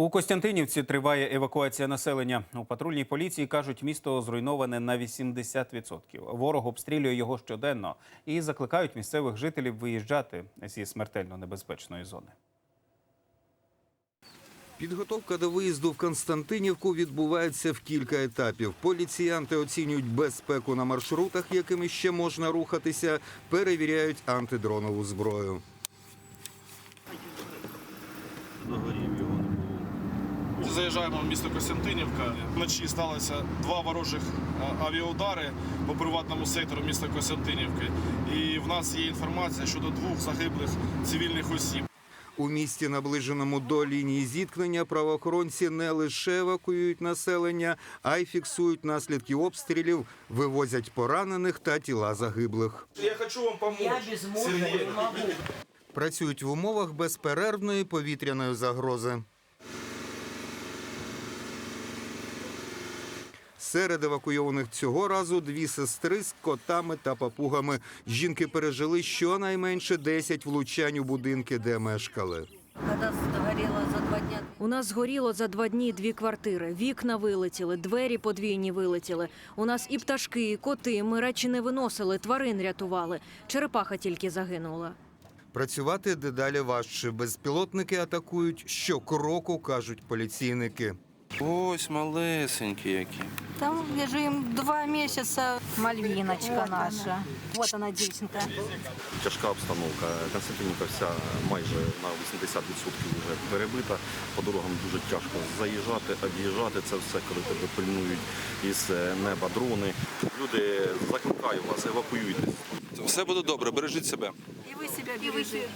У Костянтинівці триває евакуація населення. У патрульній поліції кажуть, місто зруйноване на 80%. Ворог обстрілює його щоденно і закликають місцевих жителів виїжджати зі смертельно небезпечної зони. Підготовка до виїзду в Константинівку відбувається в кілька етапів. Поліціянти оцінюють безпеку на маршрутах, якими ще можна рухатися, перевіряють антидронову зброю. Заїжджаємо в місто Костянтинівка. Вночі сталося два ворожих авіаудари по приватному сектору міста Костянтинівки. І в нас є інформація щодо двох загиблих цивільних осіб. У місті, наближеному до лінії зіткнення, правоохоронці не лише евакуюють населення, а й фіксують наслідки обстрілів, вивозять поранених та тіла загиблих. Я хочу вам допомогти. Я не могу. Працюють в умовах безперервної повітряної загрози. Серед евакуйованих цього разу дві сестри з котами та папугами. Жінки пережили щонайменше 10 влучань у будинки, де мешкали. За два дня. У нас згоріло за два дні дві квартири. Вікна вилетіли, двері подвійні вилетіли. У нас і пташки, і коти. Ми речі не виносили, тварин рятували. Черепаха тільки загинула. Працювати дедалі важче. Безпілотники атакують щокроку, кажуть поліційники. Ось малесенькі які. Там я же им два месяца. Мальвиночка наша. Вот она, девчонка. Тяжка обстановка. Константинівка вся майже на 80% вже перебита. По дорогам дуже тяжко заїжджати, об'їжджати це все, коли тебе пильнують із е, неба дрони. Люди закликаю вас, евакуюйтесь. Все буде добре, бережіть себе. И вы себя бережите.